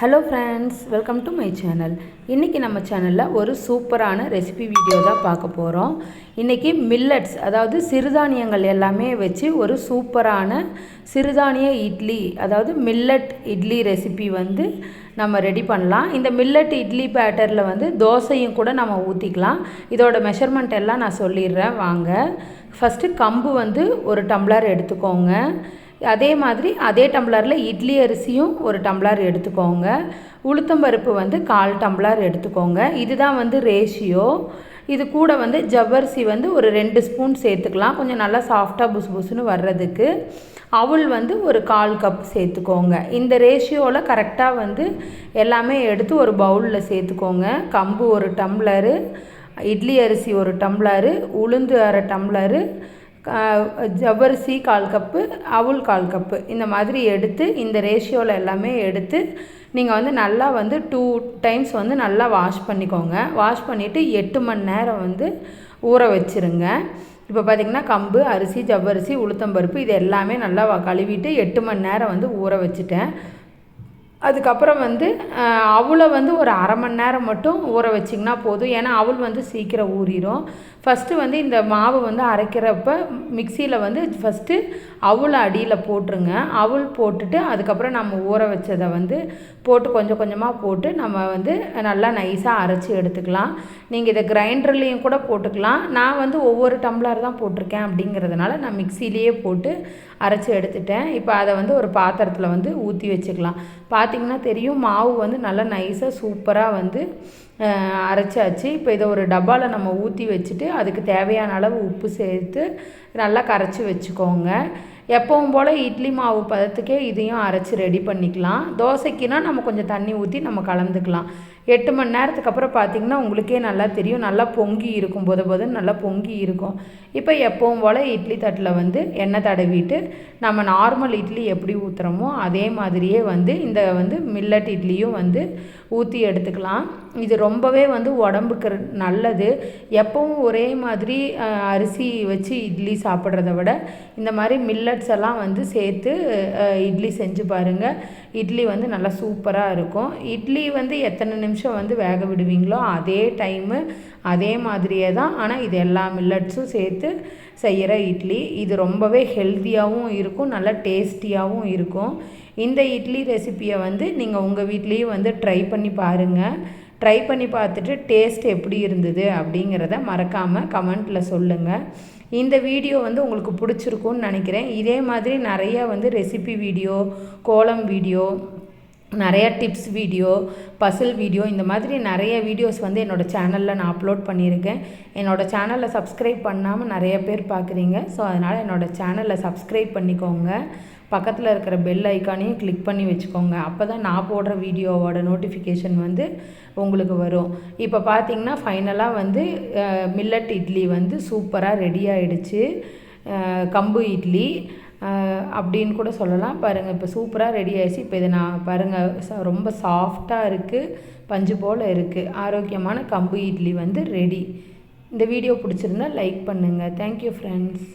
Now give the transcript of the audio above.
Hello friends welcome to my channel இன்றைக்கி நம்ம சேனலில் ஒரு சூப்பரான ரெசிபி வீடியோ தான் பார்க்க போகிறோம் இன்றைக்கி மில்லட்ஸ் அதாவது சிறுதானியங்கள் எல்லாமே வச்சு ஒரு சூப்பரான சிறுதானிய இட்லி அதாவது மில்லட் இட்லி ரெசிபி வந்து நம்ம ரெடி பண்ணலாம். இந்த மில்லட் இட்லி பேட்டரில் வந்து தோசையும் கூட நம்ம ஊற்றிக்கலாம் இதோட மெஷர்மெண்ட் எல்லாம் நான் சொல்லிடுறேன் வாங்க. ஃபஸ்ட்டு கம்பு வந்து ஒரு டம்ளர் எடுத்துக்கோங்க. அதே மாதிரி அதே டம்ளரில் இட்லி அரிசியும் ஒரு டம்ளர் எடுத்துக்கோங்க. உளுத்தம்பருப்பு வந்து கால் டம்ளர் எடுத்துக்கோங்க. இதுதான் வந்து ரேஷியோ இது கூட வந்து ஜவ்வரிசி வந்து ஒரு ரெண்டு ஸ்பூன் சேர்த்துக்கலாம். கொஞ்சம் நல்லா சாஃப்டாக புசு புசுன்னு வர்றதுக்கு அவுள் வந்து ஒரு கால் கப் சேர்த்துக்கோங்க. இந்த ரேஷியோவில் கரெக்டாக வந்து எல்லாமே எடுத்து ஒரு பவுலில் சேர்த்துக்கோங்க. கம்பு ஒரு டம்ளரு இட்லி அரிசி ஒரு டம்ளரு உளுந்து அரை டம்ளரு ஜவ்வரிசி கால் கப்பு அவுல் கால் கப்பு இந்த மாதிரி எடுத்து இந்த ரேஷியோவில் எல்லாமே எடுத்து நீங்கள் வந்து நல்லா வந்து டூ டைம்ஸ் வந்து நல்லா வாஷ் பண்ணிக்கோங்க. வாஷ் பண்ணிவிட்டு எட்டு மணி நேரம் வந்து ஊற வச்சுருங்க. இப்போ பார்த்திங்கன்னா கம்பு அரிசி ஜவ்வரிசி உளுத்தம்பருப்பு இது எல்லாமே நல்லா கழுவிட்டு எட்டு மணி நேரம் வந்து ஊற வச்சுட்டேன். அதுக்கப்புறம் வந்து அவளை வந்து ஒரு அரை மணி நேரம் மட்டும் ஊற வச்சிங்கன்னா போதும். ஏன்னா அவள் வந்து சீக்கிரம் ஊறிடும் ஃபஸ்ட்டு வந்து இந்த மாவு வந்து அரைக்கிறப்ப மிக்சியில் வந்து ஃபஸ்ட்டு அவளை அடியில் போட்டுருங்க. அவள் போட்டுட்டு அதுக்கப்புறம் நம்ம ஊற வச்சதை வந்து போட்டு கொஞ்சம் கொஞ்சமாக போட்டு நம்ம வந்து நல்லா நைஸாக அரைச்சி எடுத்துக்கலாம். நீங்கள் இதை கிரைண்டர்லேயும் கூட போட்டுக்கலாம். நான் வந்து ஒவ்வொரு டம்ளர் தான் போட்டிருக்கேன் அப்படிங்கிறதுனால நான் மிக்சிலேயே போட்டு அரைச்சி எடுத்துட்டேன். இப்போ அதை வந்து ஒரு பாத்திரத்தில் வந்து ஊற்றி வச்சுக்கலாம். பார்த்திங்கன்னா தெரியும் மாவு வந்து நல்லா நைஸாக சூப்பராக வந்து அரைச்சாச்சு. இப்போ இதை ஒரு டப்பாவில் நம்ம ஊற்றி வச்சுட்டு அதுக்கு தேவையான அளவு உப்பு சேர்த்து நல்லா கரைச்சி வச்சுக்கோங்க. எப்பவும் போல் இட்லி மாவு பதத்துக்கே இதையும் அரைச்சி ரெடி பண்ணிக்கலாம். தோசைக்குனா நம்ம கொஞ்சம் தண்ணி ஊற்றி நம்ம கலந்துக்கலாம். எட்டு மணி நேரத்துக்கு அப்புறம் பார்த்திங்கன்னா உங்களுக்கே நல்லா தெரியும். நல்லா பொங்கி இருக்கும் போத போது நல்லா பொங்கி இருக்கும். இப்போ எப்பவும் போல் இட்லி தட்டில் வந்து எண்ணெய் தடவிட்டு நம்ம நார்மல் இட்லி எப்படி ஊற்றுறோமோ அதே மாதிரியே வந்து இந்த வந்து மில்லட் இட்லியும் வந்து ஊற்றி எடுத்துக்கலாம். இது ரொம்பவே வந்து உடம்புக்கு நல்லது. எப்பவும் ஒரே மாதிரி அரிசி வச்சு இட்லி சாப்பிட்றத விட இந்த மாதிரி மில்லட்ஸ் எல்லாம் வந்து சேர்த்து இட்லி செஞ்சு பாருங்கள் இட்லி வந்து நல்லா சூப்பராக இருக்கும். இட்லி வந்து எத்தனை நிமிஷம் வந்து வேக விடுவீங்களோ அதே டைமு அதே மாதிரியே தான். ஆனால் இது எல்லா மில்லட்ஸும் சேர்த்து செய்கிற இட்லி. இது ரொம்பவே ஹெல்த்தியாகவும் இருக்கும் நல்லா டேஸ்டியாகவும் இருக்கும். இந்த இட்லி ரெசிப்பியை வந்து நீங்கள் உங்கள் வீட்லேயும் வந்து ட்ரை பண்ணி பாருங்கள் ட்ரை பண்ணி பார்த்துட்டு டேஸ்ட் எப்படி இருந்தது அப்படிங்கிறத மறக்காமல் கமெண்ட்டில் சொல்லுங்கள் இந்த வீடியோ வந்து உங்களுக்கு பிடிச்சிருக்குன்னு நினைக்கிறேன். இதே மாதிரி நிறைய வந்து ரெசிபி வீடியோ கோலம் வீடியோ நிறைய டிப்ஸ் வீடியோ பசில் வீடியோ இந்த மாதிரி நிறைய வீடியோஸ் வந்து என்னோடய சேனலில் நான் அப்லோட் பண்ணியிருக்கேன். என்னோடய சேனலில் சப்ஸ்கிரைப் பண்ணாமல் நிறைய பேர் பார்க்குறீங்க ஸோ அதனால் என்னோடய சேனலில் சப்ஸ்கிரைப் பண்ணிக்கோங்க. பக்கத்தில் இருக்கிற பெல் ஐக்கானையும் கிளிக் பண்ணி வச்சுக்கோங்க. அப்போ தான் நான் போடுற வீடியோவோட நோட்டிஃபிகேஷன் வந்து உங்களுக்கு வரும். இப்போ பார்த்தீங்கன்னா ஃபைனலாக வந்து மில்லட் இட்லி வந்து சூப்பராக ரெடி ஆகிடுச்சு கம்பு இட்லி. அப்படின்னு கூட சொல்லலாம். பாருங்கள் இப்போ சூப்பராக ரெடி ஆயிடுச்சு. இப்போ இதை நான் பாருங்கள் ரொம்ப சாஃப்டாக இருக்குது பஞ்சு போல் இருக்குது ஆரோக்கியமான கம்பு இட்லி வந்து ரெடி இந்த வீடியோ பிடிச்சிருந்தா லைக் பண்ணுங்கள் தேங்க்யூ ஃப்ரெண்ட்ஸ்